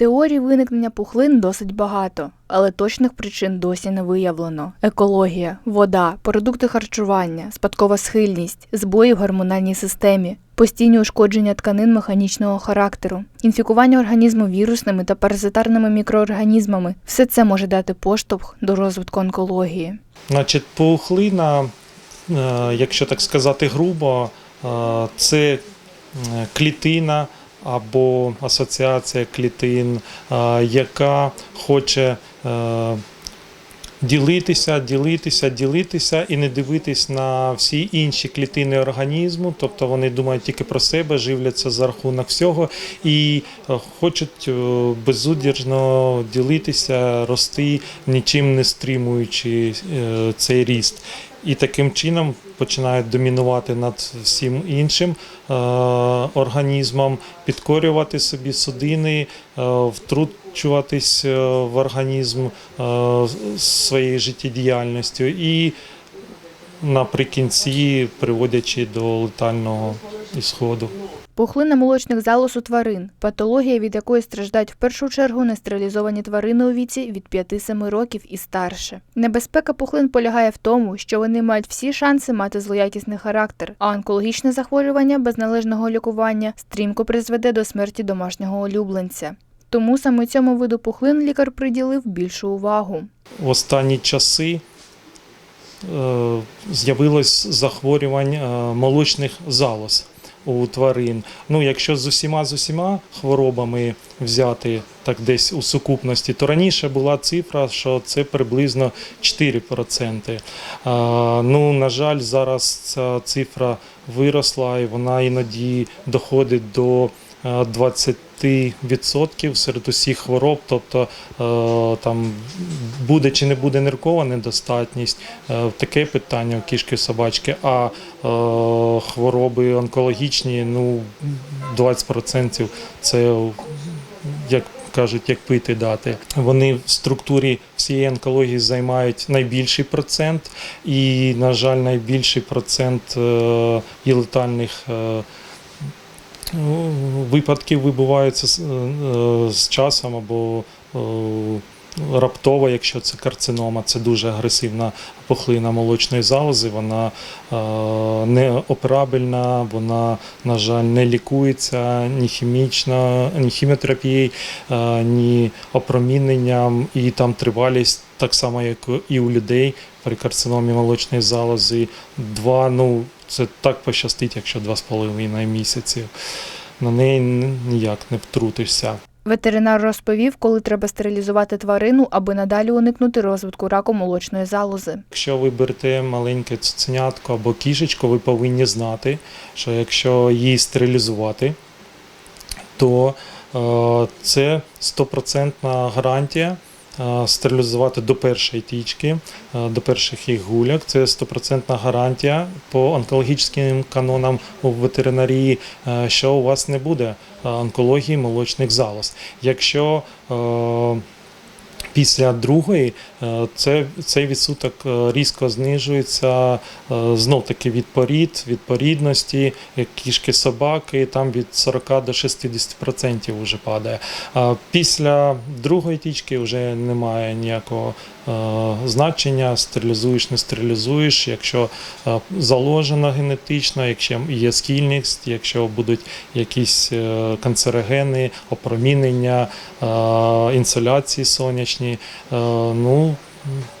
Теорій виникнення пухлин досить багато, але точних причин досі не виявлено. Екологія, вода, продукти харчування, спадкова схильність, збої в гормональній системі, постійні ушкодження тканин механічного характеру, інфікування організму вірусними та паразитарними мікроорганізмами все це може дати поштовх до розвитку онкології. Значить, пухлина, е, якщо так сказати грубо, е, це клітина або асоціація клітин, яка хоче е, ділитися, ділитися, ділитися і не дивитись на всі інші клітини організму. Тобто вони думають тільки про себе, живляться за рахунок всього і е, хочуть е, безудержно ділитися, рости, нічим не стримуючи цей ріст. І таким чином починають домінувати над всім іншим е, організмом, підкорювати собі судини, е, втручуватись е, в організм своєю життєдіяльністю і наприкінці приводячи до летального ісходу. Пухлина молочних залоз у тварин, патологія, від якої страждають в першу чергу нестерилізовані тварини у віці від 5-7 років і старше. Небезпека пухлин полягає в тому, що вони мають всі шанси мати злоякісний характер, а онкологічне захворювання без належного лікування стрімко призведе до смерті домашнього улюбленця. Тому саме цьому виду пухлин лікар приділив більшу увагу. В останні часи е, з'явилось захворювань е, молочних залоз у тварин. Ну, якщо з усіма з усіма хворобами взяти так десь у сукупності, то раніше була цифра, що це приблизно 4%. Е, ну, на жаль, зараз ця цифра виросла і вона іноді доходить до 20% серед усіх хвороб, тобто е, там буде чи не буде ниркова недостатність, е, таке питання у кішки собачки, а е, хвороби онкологічні, ну 20% це як кажуть, як пити дати. Вони в структурі всієї онкології займають найбільший процент, і, на жаль, найбільший процент і летальних. Ну, Випадків вибуваються з, е, з часом або е, раптово, якщо це карцинома, це дуже агресивна пухлина молочної залози, вона е, не операбельна, вона, на жаль, не лікується ні хімічно, ні хіміотерапією, ні опроміненням, і там тривалість так само, як і у людей при карциномі молочної залози. Два, ну, це так пощастить, якщо два з половиною місяці. На неї ніяк не втрутишся. Ветеринар розповів, коли треба стерилізувати тварину, аби надалі уникнути розвитку раку молочної залози. Якщо ви берете маленьке цуценятко або кішечку, ви повинні знати, що якщо її стерилізувати, то е, це стопроцентна гарантія. Стерилізувати до першої тічки, до перших їх гуляк. Це стопроцентна гарантія по онкологічним канонам у ветеринарії, що у вас не буде онкології молочних залоз. Якщо Після другої це, цей відсоток е, різко знижується е, знов таки від порід, від порідності, кішки собаки, там від 40 до 60% вже падає. Після другої тічки вже немає ніякого е, значення, стерилізуєш, не стерилізуєш, якщо е, заложено генетично, якщо є схильність, якщо будуть якісь е, канцерогени, опромінення, е, інсоляції сонячні, е, ну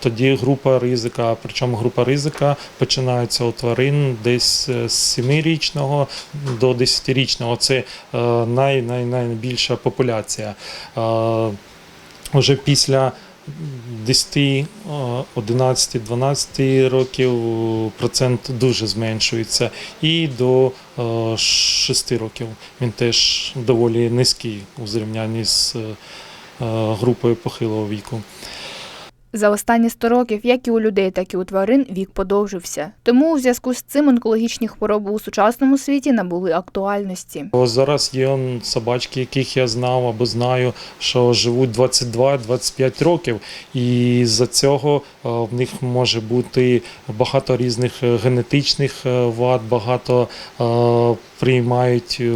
тоді група ризика. Причому група ризика починається у тварин десь е, з 7-річного до 10-річного. Це е, най, най, найбільша популяція. Е, Уже після 10, е, 11, 12 років процент дуже зменшується. І до 6 років він теж доволі низький у зрівнянні з групою похилого віку. За останні 100 років, як і у людей, так і у тварин, вік подовжився. Тому у зв'язку з цим онкологічні хвороби у сучасному світі набули актуальності. Зараз є собачки, яких я знав або знаю, що живуть 22-25 років, і з-за цього в них може бути багато різних е, генетичних е, вад, багато е, приймають е,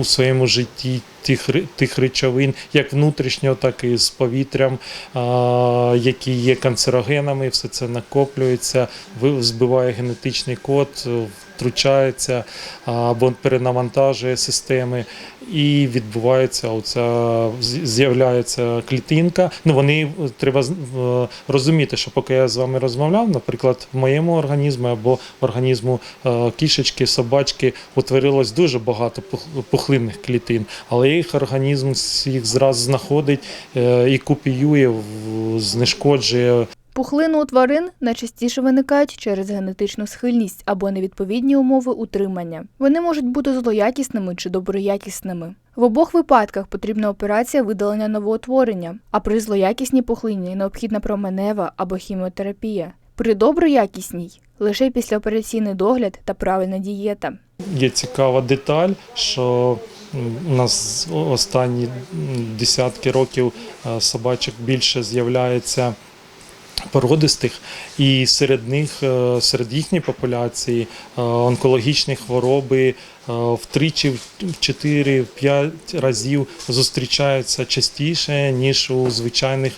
у своєму житті тих, тих речовин, як внутрішньо, так і з повітрям, е, які є канцерогенами, все це накоплюється, збиває генетичний код, е, втручається або перенавантажує системи, і відбувається оця з'являється клітинка. Ну вони е, треба розуміти, що поки я з вами розмовляв, наприклад, в моєму організмі або в організму е, кішечки, собачки утворилось дуже багато пух- пухлинних клітин, але їх організм їх зразу знаходить е, і копіює, знешкоджує Пухлини у тварин найчастіше виникають через генетичну схильність або невідповідні умови утримання. Вони можуть бути злоякісними чи доброякісними. В обох випадках потрібна операція видалення новоутворення, а при злоякісній пухлині необхідна променева або хіміотерапія. При доброякісній лише післяопераційний догляд та правильна дієта. Є цікава деталь, що у нас останні десятки років е, собачок більше з'являється породистих, і серед них, е, серед їхньої популяції е, онкологічні хвороби е, втричі, в 4-5 разів зустрічаються частіше, ніж у звичайних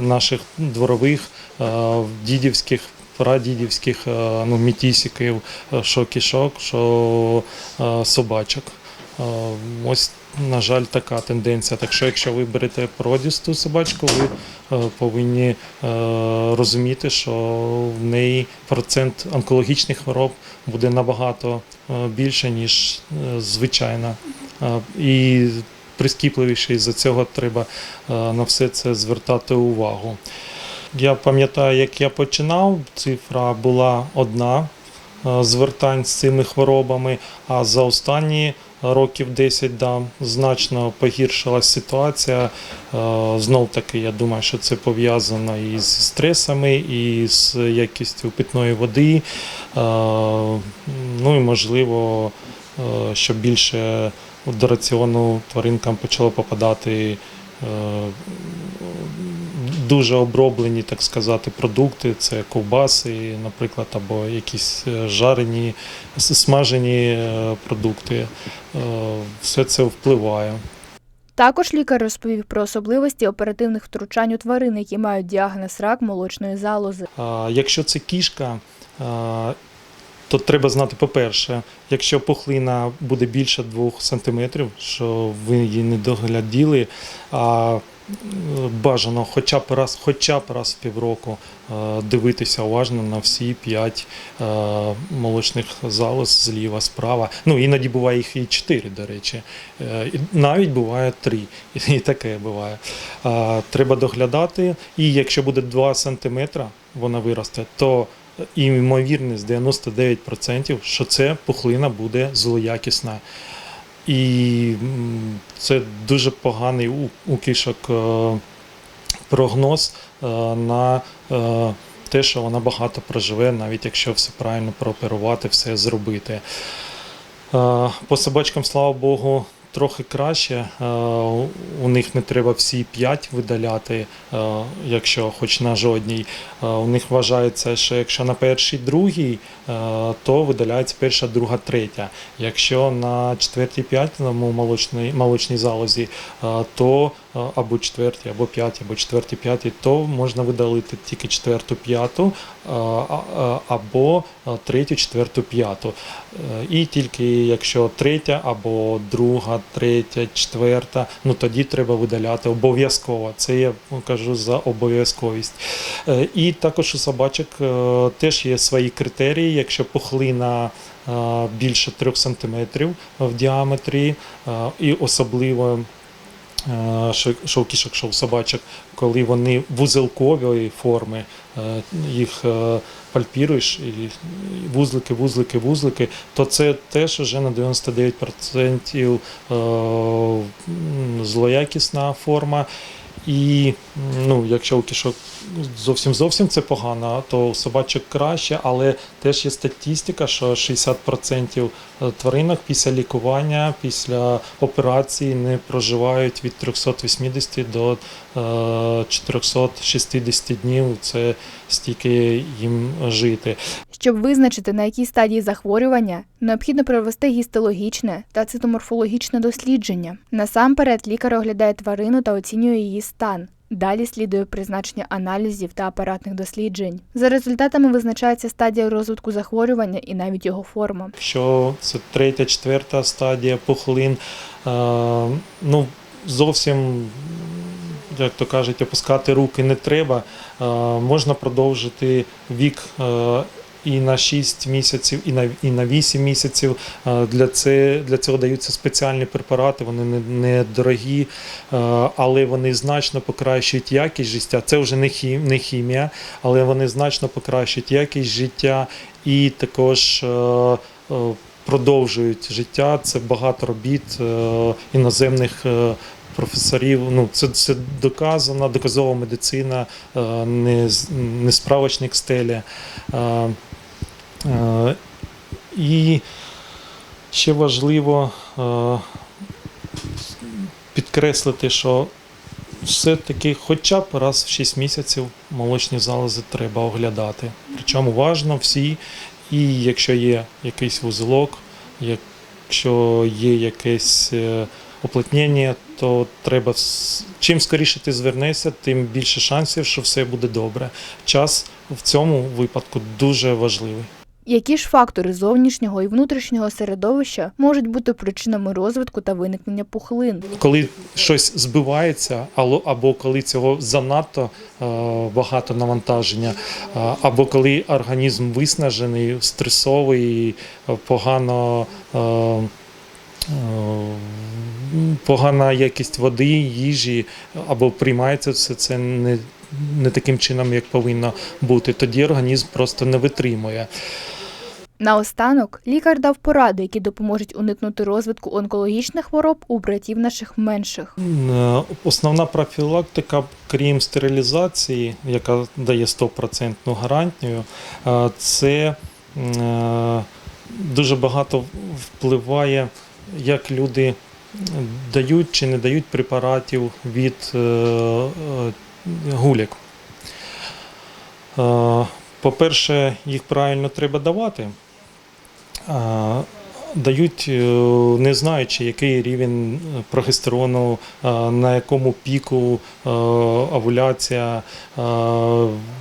наших дворових дідівських. Прадідівських ну, мітісіків, що кішок, що собачок. Ось, на жаль, така тенденція. Так що, якщо ви берете породісту собачку, ви е, повинні е, розуміти, що в неї процент онкологічних хвороб буде набагато е, більше, ніж звичайна. І прискіпливіше, і за цього треба на все це звертати увагу. Я пам'ятаю, як я починав, цифра була одна звертань з цими хворобами, а за останні років 10 да, значно погіршилась ситуація. Е, Знов таки, я думаю, що це пов'язано і з стресами, і з якістю питної води. Е, Ну і можливо, е, що більше до раціону тваринкам почало попадати е, дуже оброблені, так сказати, продукти. Це ковбаси, наприклад, або якісь е, жарені, смажені е, продукти. Е, Все це впливає. Також лікар розповів про особливості оперативних втручань у тварин, які мають діагноз рак молочної залози. Якщо це кішка, то треба знати, по-перше, якщо пухлина буде більше 2 см, що ви її не догляділи, а бажано хоча б раз, хоча б раз в півроку е, дивитися уважно на всі 5 молочних залоз зліва, справа. Ну, іноді буває їх і 4, до речі. Е, Навіть буває 3. І таке буває. Треба доглядати. І якщо буде 2 см, вона виросте, то ймовірність 99%, що це пухлина буде злоякісна. І це дуже поганий у, кішок е, прогноз е, на е, те, що вона багато проживе, навіть якщо все правильно прооперувати, все зробити. По собачкам, слава Богу, трохи краще. Е, У них не треба всі п'ять видаляти, е, якщо хоч на жодній. Е, У них вважається, що якщо на першій, другій, то видаляється перша, друга, третя. Якщо на четвертій, п'ятому молочній, молочній залозі, то або четвертій, або п'ятій, або четвертій, п'ятій, то можна видалити тільки четверту, п'яту, або третю, четверту, п'яту. Е, І тільки якщо третя або друга, третя, четверта, ну тоді треба видаляти обов'язково. Це я кажу за обов'язковість. Е, І також у собачок е, теж є свої критерії. Якщо пухлина більше 3 см в діаметрі, і особливо е, що, що у кішок, що у собачок, коли вони вузелкової форми, е, їх е, пальпіруєш, і вузлики, вузлики, вузлики, то це теж вже на 99% е, злоякісна форма. І ну, якщо у кішок зовсім зовсім це погано, то у собачок краще, але теж є статистика, що 60% тваринок після лікування, після операції не проживають від 380 до е, 460 днів. Це стільки їм жити. Щоб визначити, на якій стадії захворювання, необхідно провести гістологічне та цитоморфологічне дослідження. Насамперед, лікар оглядає тварину та оцінює її стан. Далі слідує призначення аналізів та апаратних досліджень. За результатами визначається стадія розвитку захворювання і навіть його форма. Якщо це третя, четверта стадія пухлин, е, ну зовсім, як то кажуть, опускати руки не треба. Е, можна продовжити вік. е, і на 6 місяців, і на, і на 8 місяців. Е, Для, це, для цього даються спеціальні препарати, вони не, не дорогі, але вони значно покращують якість життя. Це вже не, хім, не хімія, але вони значно покращують якість життя і також продовжують життя. Це багато робіт іноземних. Професорів, ну це, це доказана, доказова медицина, е, не, не справочник стелі. Е, е, І ще важливо підкреслити, що все-таки хоча б раз в 6 місяців молочні залози треба оглядати. Причому уважно всі, і якщо є якийсь вузелок, якщо є якесь оплотнення, то треба чим скоріше ти звернешся, тим більше шансів, що все буде добре. Час в цьому випадку дуже важливий. Які ж фактори зовнішнього і внутрішнього середовища можуть бути причинами розвитку та виникнення пухлин? коли щось збивається, або коли цього занадто е, багато навантаження, е, або коли організм виснажений, стресовий, е, погано. Погана якість води, їжі, або приймається все це не, не таким чином, як повинно бути. Тоді організм просто не витримує. Наостанок лікар дав поради, які допоможуть уникнути розвитку онкологічних хвороб у братів наших менших. Е, Основна профілактика, крім стерилізації, яка дає 100% гарантію, е, це е, дуже багато впливає, як люди дають чи не дають препаратів від е, е, гуляк. Е, По-перше, їх правильно треба давати. Дають, е, не знаючи, який рівень е, прогестерону, е, на якому піку овуляція,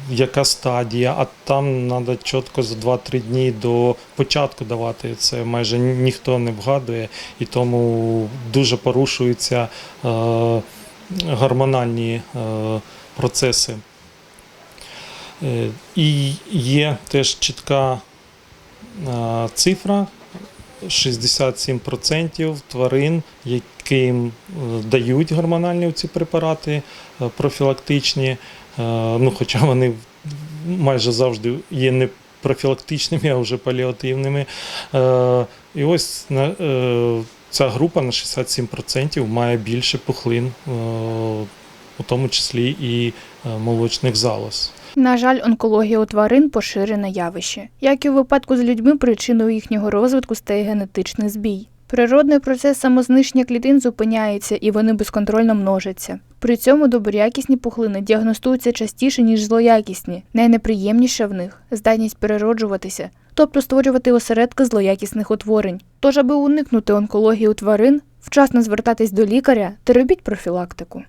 яка стадія, а там треба чітко за 2-3 дні до початку давати. Це майже ніхто не вгадує, і тому дуже порушуються гормональні процеси. І є теж чітка цифра. 67% тварин, яким е, дають гормональні ці препарати е, профілактичні, е, ну, хоча вони майже завжди є не профілактичними, а вже паліативними. І ось ця група на 67% має більше пухлин, у тому числі і молочних залоз. На жаль, онкологія у тварин поширене явище. Як і у випадку з людьми, причиною їхнього розвитку стає генетичний збій. Природний процес самознищення клітин зупиняється і вони безконтрольно множаться. При цьому доброякісні пухлини діагностуються частіше, ніж злоякісні. Найнеприємніше в них здатність перероджуватися, тобто створювати осередки злоякісних утворень. Тож, аби уникнути онкології у тварин, вчасно звертатись до лікаря та робіть профілактику.